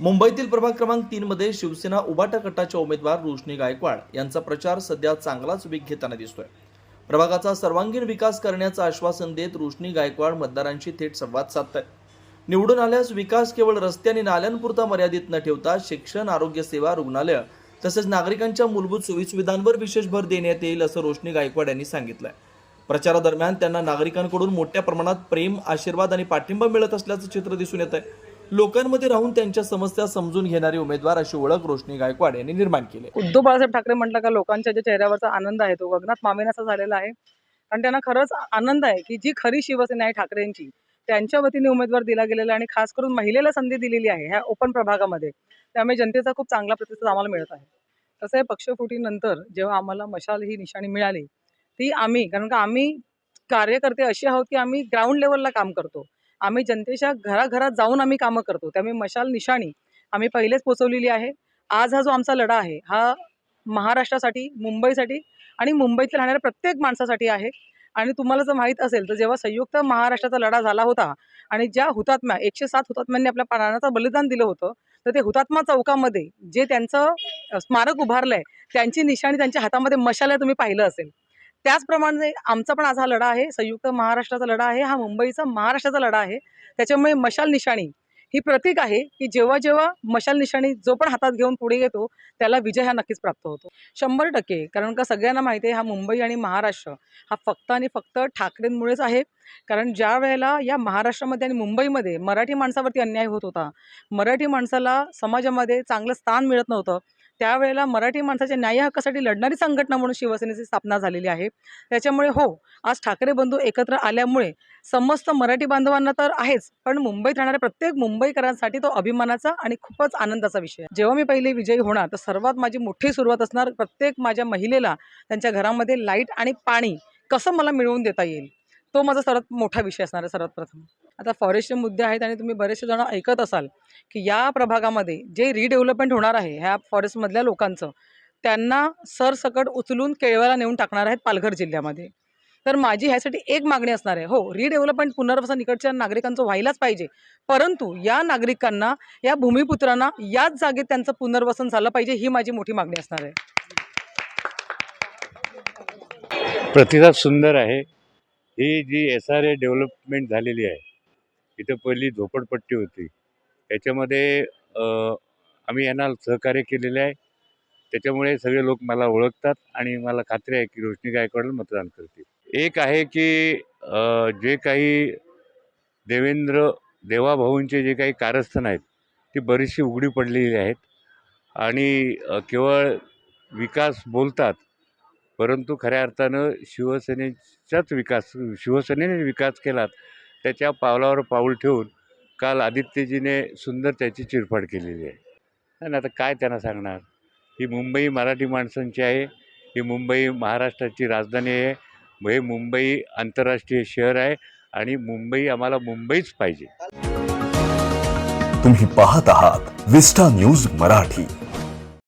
मुंबईतील प्रभाग क्रमांक तीन मध्ये शिवसेना उबाटा गटाच्या उमेदवार रोशनी गायकवाड यांचा प्रचार सध्या चांगलाच वेग घेताना दिसतोय. प्रभागाचा सर्वांगीण विकास करण्याचं आश्वासन देत रोशनी गायकवाड मतदारांशी थेट संवाद साधत आहे निवडून आल्यास विकास केवळ रस्ते आणि नाल्यांपुरता मर्यादित न ठेवता शिक्षण आरोग्य सेवा रुग्णालय तसेच नागरिकांच्या मूलभूत सोयीसुविधांवर विशेष भर देण्यात येईल असं रोशनी गायकवाड यांनी सांगितलंय. प्रचारादरम्यान त्यांना नागरिकांकडून मोठ्या प्रमाणात प्रेम आशीर्वाद आणि पाठिंबा मिळत असल्याचं चित्र दिसून येत आहे लोकांमध्ये राहून त्यांच्या समस्या समजून घेणारे उमेदवार अशी ओळख रोशनी गायकवाड यांनी निर्माण केली. उद्धव बाळासाहेब ठाकरे म्हटलं का लोकांच्या ज्या चेहऱ्यावरचा आनंद आहे तो गगनात मामेनाचा झालेला आहे. आणि त्यांना खरंच आनंद आहे की जी खरी शिवसेना आहे ठाकरेंची त्यांच्या वतीने उमेदवार दिला गेलेला आणि खास करून महिलेला संधी दिलेली आहे ह्या ओपन प्रभागामध्ये. त्यामुळे जनतेचा खूप चांगला प्रतिसाद आम्हाला मिळत आहे. तसं आहे पक्षफुटीनंतर जेव्हा आम्हाला मशाल ही निशाणी मिळाली ती आम्ही कारण का आम्ही कार्यकर्ते असे आहोत की आम्ही ग्राउंड लेवलला काम करतो. आम्ही जनतेच्या घराघरात जाऊन आम्ही कामं करतो. त्यामुळे मशाल निशाणी आम्ही पहिलेच पोचवलेली आहे. आज हा जो आमचा लढा आहे हा महाराष्ट्रासाठी मुंबईसाठी आणि मुंबईत राहणाऱ्या प्रत्येक माणसासाठी आहे. आणि तुम्हाला जर माहीत असेल तर जेव्हा संयुक्त महाराष्ट्राचा लढा झाला होता आणि ज्या हुतात्म्या एकशे सात हुतात्म्यांनी आपल्या प्राणाचं बलिदान दिलं होतं तर ते हुतात्मा चौकामध्ये जे त्यांचं स्मारक उभारलं आहे त्यांची निशाणी त्यांच्या हातामध्ये मशाल आहे तुम्ही पाहिलं असेल. त्याचप्रमाणे आमचा पण आज हा लढा आहे संयुक्त महाराष्ट्राचा लढा आहे हा मुंबईचा महाराष्ट्राचा लढा आहे. त्याच्यामुळे मशाल निशाणी ही प्रतीक आहे की जेव्हा जेव्हा मशाल निशाणी जो पण हातात घेऊन पुढे येतो त्याला विजय हा नक्कीच प्राप्त होतो. शंभर टक्के कारण का सगळ्यांना माहिती आहे हा मुंबई आणि महाराष्ट्र हा फक्त आणि फक्त ठाकरेंमुळेच आहे. कारण ज्या वेळेला या महाराष्ट्रामध्ये आणि मुंबईमध्ये मराठी माणसावरती अन्याय होत होता मराठी माणसाला समाजामध्ये चांगलं स्थान मिळत नव्हतं त्यावेळेला मराठी माणसाच्या न्याय हक्कासाठी लढणारी संघटना म्हणून शिवसेनेची स्थापना झालेली आहे. त्याच्यामुळे हो आज ठाकरे बंधू एकत्र आल्यामुळे समस्त मराठी बांधवांना तर आहेच पण मुंबईत राहणाऱ्या प्रत्येक मुंबईकरांसाठी तो अभिमानाचा आणि खूपच आनंदाचा विषय जेव्हा मी पहिले विजयी होणार तर सर्वात माझी मोठी सुरुवात असणार प्रत्येक माझ्या महिलेला त्यांच्या घरामध्ये लाइट आणि पाणी कसं मला मिळवून देता येईल? तो माझा सर्वात मोठा विषय असणार आहे सर्वात प्रथम. आता फॉरेस्टचे मुद्दे आहेत आणि तुम्ही बरेचसे जण ऐकत असाल की या प्रभागामध्ये जे रिडेव्हलपमेंट होणार आहे ह्या फॉरेस्टमधल्या लोकांचं त्यांना सरसकट उचलून केळव्याला नेऊन टाकणार आहेत पालघर जिल्ह्यामध्ये. तर माझी ह्यासाठी एक मागणी असणार आहे हो रिडेव्हलपमेंट पुनर्वसन इकडच्या नागरिकांचं व्हायलाच पाहिजे. परंतु या नागरिकांना या भूमिपुत्रांना याच जागेत त्यांचं पुनर्वसन झालं पाहिजे ही माझी मोठी मागणी असणार आहे. प्रतिसाद सुंदर आहे. ही G S R A development झालेली आहे इथं पहिली झोपडपट्टी होती. त्याच्यामध्ये आम्ही यांना सहकार्य केलेले आहे. त्याच्यामुळे सगळे लोक मला ओळखतात आणि मला खात्री आहे की रोशनी गायकवाडला मतदान करतील. एक आहे की जे काही देवेंद्र देवाभाऊंचे जे काही कारस्थान आहेत ती बरीचशी उघडी पडलेली आहेत. आणि केवळ विकास बोलतात परंतु खऱ्या अर्थानं शिवसेनेचाच विकास शिवसेनेने विकास केला त्याच्या पावलावर पाऊल ठेवून काल आदित्यजीने सुंदर त्याची चिरफाड केलेली आहे. आणि आता काय त्यांना सांगणार? ही मुंबई मराठी माणसांची आहे ही मुंबई महाराष्ट्राची राजधानी आहे हे मुंबई आंतरराष्ट्रीय शहर आहे आणि मुंबई आम्हाला मुंबईच पाहिजे. तुम्ही पाहत आहात विस्टा न्यूज मराठी.